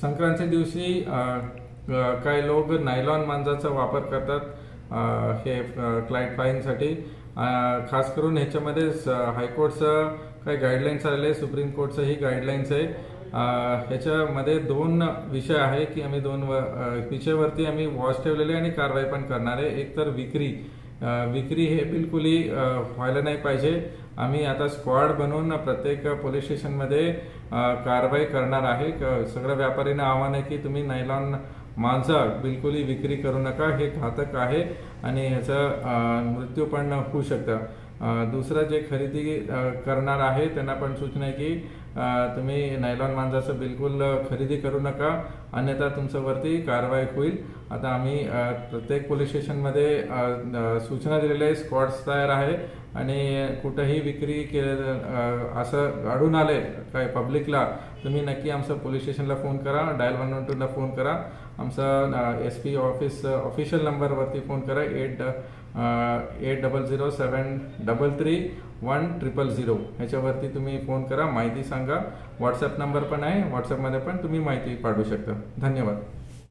संक्रांती दिवशी काही लोक नायलॉन मांजाचा वापर करतात हे क्लाइंट फाईंगसाठी खास करून ह्याच्यामध्ये हायकोर्टचं काही गाईडलाईन्स आलेले आहे सुप्रीम कोर्टचंही गाईडलाईन्स आहे. ह्याच्यामध्ये दोन विषय आहे की आम्ही दोन व- विषयावरती आम्ही वॉच ठेवलेले आणि कारवाई पण करणार. आहे एक तर विक्री. विक्री हे बिलकुलही व्हायला नाही पाहिजे. आम्ही आता स्क्वॉड बनवून प्रत्येक पोलीस स्टेशनमध्ये कारवाई करणार आहे. क- सगळ्या व्यापाऱ्यांना आव्हान आहे की तुम्ही नायलॉन मांजा बिलकुलही विक्री करू नका. हे घातक आहे आणि ह्याचा मृत्यू पण होऊ शकतं. दुसरं जे खरेदी करणार आहे त्यांना पण सूचना आहे की तुम्ही नायलॉन मांजाचं बिलकुल खरेदी करू नका. अन्यथा तुमच्यावरती कारवाई होईल. आता आम्ही प्रत्येक पोलीस स्टेशनमध्ये सूचना दिलेल्या आहे स्क्वॉड्स तयार आहे. आणि कुठंही विक्री केले असं आढळून आले काय पब्लिकला तुम्ही नक्की आमचं पोलीस स्टेशनला फोन करा. डायल वन वन टूला फोन करा. आमचा एस पी ऑफिस ऑफिशियल नंबरवरती फोन करा. Eight eight double zero seven double three one triple zero. ह्याच्यावरती तुम्ही फोन करा. माहिती सांगा. व्हॉट्सअप नंबर पण आहे. व्हॉट्सअपमध्ये पण तुम्ही माहिती पाठवू शकता. धन्यवाद.